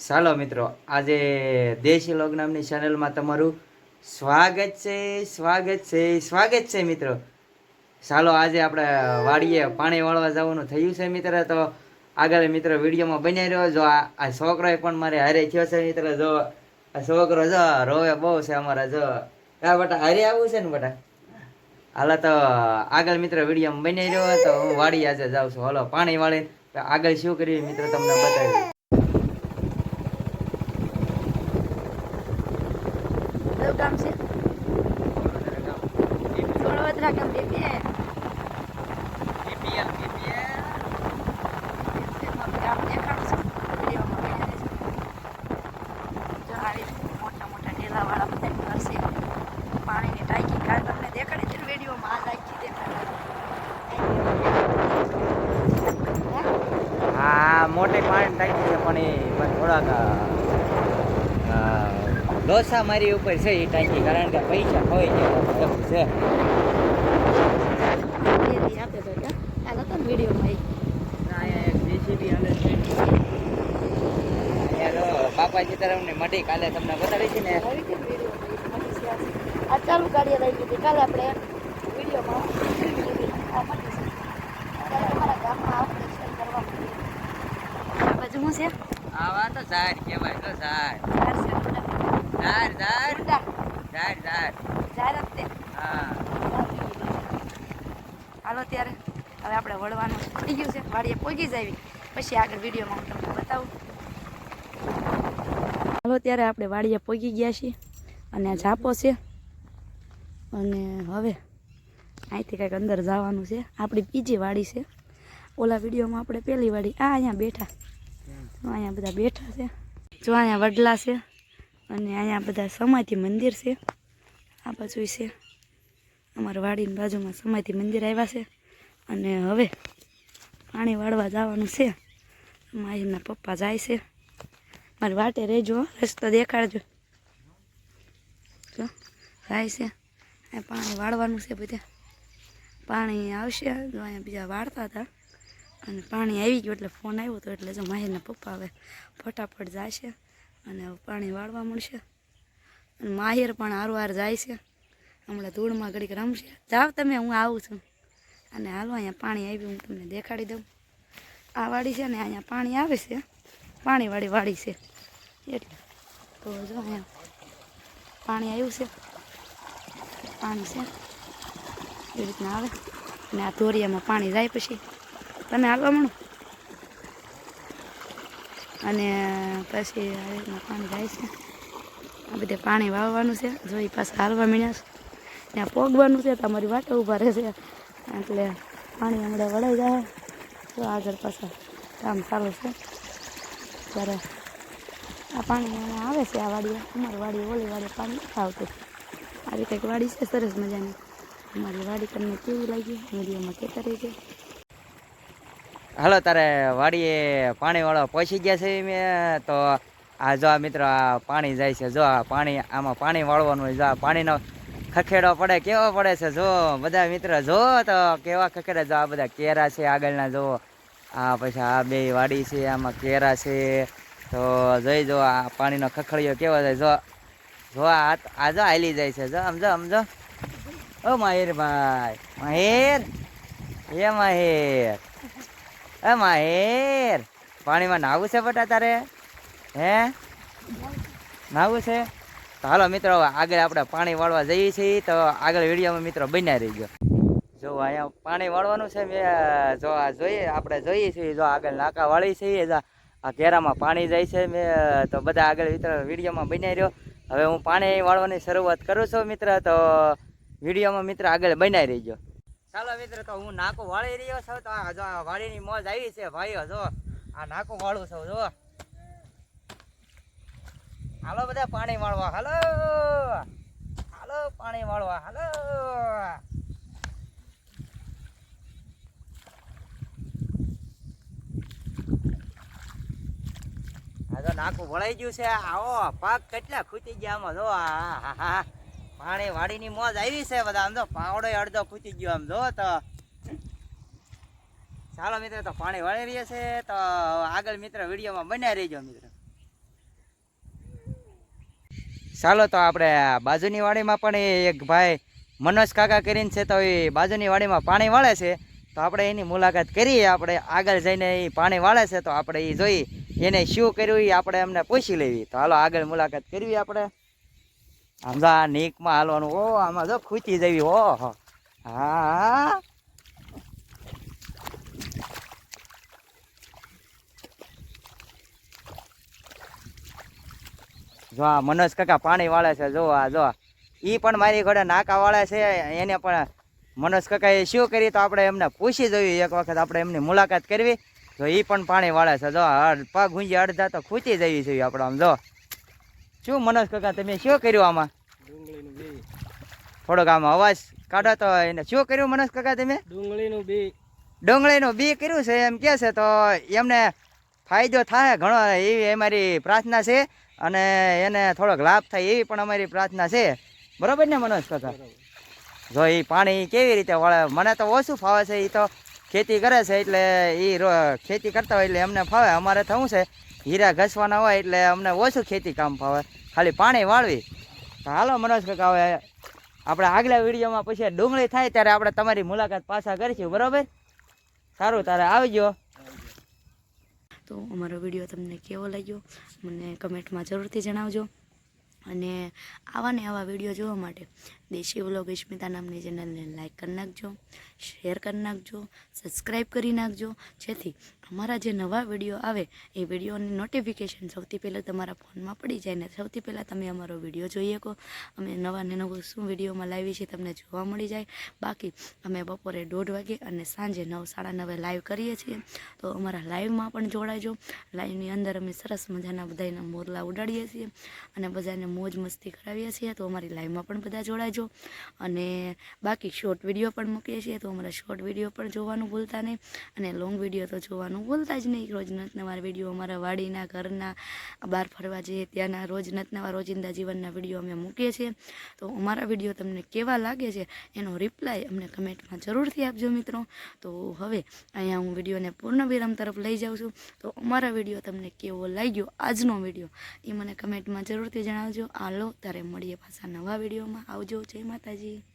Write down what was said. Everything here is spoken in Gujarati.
ચાલો મિત્રો, આજે દેશી લોક નામની ચેનલમાં તમારું સ્વાગત છે સ્વાગત છે સ્વાગત છે મિત્રો. ચાલો આજે આપણે વાડીએ પાણી વાળવા જવાનું થયું છે મિત્ર, તો આગળ મિત્ર વિડીયોમાં બનાવી રહ્યો. જો આ આ છોકરો પણ મારે હારે થયો છે મિત્ર, જો આ છોકરો જો રોવે બહુ છે અમારા, જો આ બટા હારે આવું છે ને બટા? હાલો તો આગળ મિત્ર વિડીયોમાં બની રહ્યો, તો હું વાડી આજે જાઉં છું. હાલો, પાણી વાળી આગળ શું કરીએ મિત્ર, તમને બતાવી ગામ છે? વડોદરા ગામ બે બે ગામ દેખાડું છું મોટા મોટા ઢેલાવાળા બધા છે પાણીની ટાંકી કાલ તમને દેખાડી છે વિડીયોમાં ટાંકી દેખાડી હા મોટી પાણી ટાંકી છે પણ એ થોડાક ડોસા મારી ઉપર છે એ ટાંકી કારણ કે પૈસા ખોઈ ગયા છે. ડેલી આપે તો ક્યાં? કાલ હતો ને મટી કાલે તમને બતાડી છે ને. આ. ચાલુ ગાડીએ લઈ હતી. કાલે આપણે વિડીયોમાં આ બાજુ શું છે? આવા તો ઝાડ કહેવાય તો ઝાડ. ઝાડ ઝાડ. ઝાડ ઝાડ ઝાડ જ તે. હા. હાલો ત્યારે. હવે આપણે વળવાનું થઈ ગયું છે. વાડીએ પહોંચી જાવી પછી આગળ વિડીયોમાં હું તમને બતાવું. હાલો ત્યારે આપણે વાડીએ પહોંચી ગયા છીએ. અને આ ઝાપો છે. અને હવે અહીંથી કંઈક અંદર જવાનું છે. આપણી બીજી વાડી છે. ઓલા વિડીયોમાં આપણે પહેલી વાડી આ અહીંયા બેઠા. અહીંયા બધા બેઠા છે. જો અહીંયા વડલા છે. અને અહીંયા બધા સમાધિ મંદિર છે. આ બાજુ છે. અમારા વાડીની બાજુમાં સમાધિ મંદિર આવ્યા છે. અને હવે પાણી વાળવા જવાનું છે. માહીના પપ્પા જાય છે. મારી વાટે રહેજો રસ્તો દેખાડજો. જો, જાય છે. અહીંયા પાણી વાળવાનું છે બધા. પાણી આવશે જો અહીંયા બીજા વાળતા હતા. અને પાણી આવી ગયું એટલે ફોન આવ્યો હતો એટલે જો માહીના પપ્પા હવે ફટાફટ જાય છે. અને પાણી વાળવા મળશે. અને માહિર પણ હારવાર જાય છે. હમણાં ધૂળમાં ઘડીક રમશે. જાઓ તમે, હું આવું છું. અને હાલો, અહીંયા પાણી આવ્યું, હું તમને દેખાડી દઉં. આ વાડી છે ને, અહીંયા પાણી આવે છે. પાણીવાળી વાડી છે. એટલે તો જો અહીંયા પાણી આવ્યું છે. પાણી છે. એ રીતના આવે. અને આ ધોરિયામાં પાણી જાય પછી. તમે હાલવા મળો. અને પછી આ રીતના પાણી જાય છે. આ બધે પાણી વાવવાનું છે. જો એ પાછા હાલવા મીણ્યા છે. ત્યાં પોગવાનું છે તમારી વાટે ઊભા રહેશે એટલે પાણી હમણાં વળાઈ જાય. તો આગળ પાછા કામ ચાલુ છે. ત્યારે આ પાણી આવે છે, આ વાડીએ. અમારી વાડી ઓલી વાડી પાણી આવતું. આવી કંઈક વાડી છે, સરસ મજાની. અમારી વાડી તમને કેવી લાગી? વિડીયોમાં કહેતા રહેજો. હાલો, તારે વાડીએ પાણી વાળો પહોંચી ગયા છે મેં, તો આ જો મિત્રો, આ પાણી જાય છે, જો આ પાણી, આમાં પાણી વાળવાનું જો આ પાણીનો ખખેડો પડે, કેવો પડે છે, જો બધા મિત્ર, જો તો કેવા ખખેડે, જો આ બધા કેરા છે આગળના, જો આ પછી આ બે વાડી છે, આમાં કેરા છે, તો જોઈ જો આ પાણીનો ખખડીયો કેવો થાય જો જો આ આ જો હાલી જાય છે, જો સમજો સમજો ઓ માહિર ભાઈ, માહિર, એ માહિર. એ માહિર, પાણીમાં નાવું છે બટા તારે? હે? નાવું છે? તો હાલો મિત્રો આગળ આપણે પાણી વાળવા જઈએ છીએ, તો આગળ વિડીયોમાં મિત્રો બન્યા ગયો જો અહીંયા પાણી વાળવાનું છે, મેં જો જોઈએ, આપણે જોઈએ છીએ, જો આગળ નાકા વાળી છીએ આ કેરામાં પાણી જાય છે, મેં તો બધા આગળ મિત્રો વિડીયોમાં બન્યા રહ્યો. હવે હું પાણી વાળવાની શરૂઆત કરું છું, મિત્ર, તો વિડીયોમાં મિત્ર આગળ બનાવી રહીજો. ચાલો મિત્ર, તો હું નાકો વાળી રહ્યો છું. તો આ આ મોજ આવી છે ભાઈઓ જો. આ નાકું વાળું છું, જો. હાલો બધા પાણી વાળવા, હાલો. હાલો, પાણી વાળવા, હાલો. આ નાકું વળાઈ ગયું છે, આવો. પાક કેટલા ખૂટી ગયા આમાં, જો. આ હા હા પાણી વાડીની મોજ આવી છે બધા. આમ તો પાવડો અડધો ખૂચી ગયો આમ જો તો. ચાલો મિત્ર, તો પાણી વાળી રહીએ છે તો આગળ મિત્ર વિડીયોમાં બન્યા રહીજો મિત્ર. ચાલો તો આપણે બાજુની વાડીમાં પણ એક ભાઈ મનોજ કાકા કરીને છે તો એ બાજુની વાડીમાં પાણી વાળે છે. તો આપણે એની મુલાકાત કરીએ. આપણે આગળ જઈને એ પાણી વાળે છે તો આપણે એ જોઈ એને શું કર્યું એ આપણે એમને પૂછી લેવી. તો હાલો આગળ મુલાકાત કરવી આપણે. આમ જો આ નીકમાં હાલવાનું. ઓ, આમાં જો ખૂચી જવી, હો. હા. જો આ મનોજ કાકા પાણી વાળે છે, જો આ, જો ઈ પણ મારી ઘોડે નાકા વાળે છે, એને પણ મનોજ એ શું કરી તો આપણે એમને પૂછી જોયું. એક વખત આપણે એમની મુલાકાત કરવી. તો ઈ પણ પાણી વાળે છે, જો પગ ગુંજી અડધા તો ખૂચી જવી જોઈએ આપણે આમ, જો. શું મનોજ કાકા તમે શું કર્યું આમાં? થોડોક આમાં અવાજ કાઢો તો એને શું કર્યું મનોજ કાકા તમે? ડુંગળીનું બી. ડુંગળીનું બી કર્યું છે એમ કે છે તો એમને ફાયદો થાય ઘણો એવી અમારી પ્રાર્થના છે અને એને થોડોક લાભ થાય એવી પણ અમારી પ્રાર્થના છે. બરાબર ને મનોજ કાકા? જો એ પાણી કેવી રીતે વળે? મને તો ઓછું ફાવે છે એ તો ખેતી કરે છે એટલે એ ખેતી કરતા હોય એટલે અમને ફાવે. અમારે શું છે, હીરા ઘસવાના હોય એટલે અમને ઓછું ખેતી કામ ફાવે. ખાલી પાણી વાળવી. તો હાલો મનોજ કાકા, હવે આપણે આગલા વિડીયોમાં પછી ડુંગળી થાય ત્યારે આપણે તમારી મુલાકાત પાછા કરીશું. બરાબર? સારું, તારે આવજો. તો અમારો વીડિયો તમને કેવો લાગ્યો? મને કમેન્ટમાં જરૂરથી જણાવજો. અને આવા ને આવા વીડિયો જોવા માટે દેશી વ્લોગ સ્મિતા નામની ચેનલને લાઇક કરી નાખજો શેર કરી નાખજો સબસ્ક્રાઈબ કરી નાખજો, જેથી અમારા જે નવા વીડિયો આવે, એ વિડીયોની નોટિફિકેશન સૌથી પહેલાં તમારા ફોનમાં પડી જાય ને સૌથી પહેલાં તમે અમારો વીડિયો જોઈ શકો. અમે નવા ને નવું શું વિડીયોમાં લાવીએ છીએ તમને જોવા મળી જાય. બાકી અમે બપોરે દોઢ વાગે અને સાંજે નવ, સાડા નવે લાઈવ કરીએ છીએ. તો અમારા લાઈવમાં પણ જોડાજો. લાઈવની અંદર અમે સરસ મજાના બધાના મોરલા ઉડાડીએ છીએ અને બધાને મોજ મસ્તી કરાવીએ છીએ. તો અમારી લાઈવમાં પણ બધા જોડાજો. અને બાકી શોર્ટ વીડિયો પણ મૂકીએ છીએ. તો અમારા શોર્ટ વીડિયો પણ જોવાનું ભૂલતા નહીં. અને લોંગ વીડિયો તો જોવાનું ભૂલતા જ નહીં રોજ નવા વીડિયો અમારા વાડીના ઘરના બહાર ફરવા જઈએ ત્યાંના રોજ નતનવા રોજિંદા જીવનના વીડિયો અમે મૂકીએ છીએ. તો અમારા વીડિયો તમને કેવા લાગે છે એનો રિપ્લાય અમને કમેન્ટમાં જરૂરથી આપજો મિત્રો. તો હવે અહીંયા હું વિડીયોને પૂર્ણ વિરામ તરફ લઈ જાઉં છું. તો અમારા વીડિયો તમને કેવો લાગ્યો આજનો વીડિયો એ મને કમેન્ટમાં જરૂરથી જણાવજો. આલો ત્યારે મળીએ પાછા નવા વિડીયોમાં આવજો. જય માતાજી.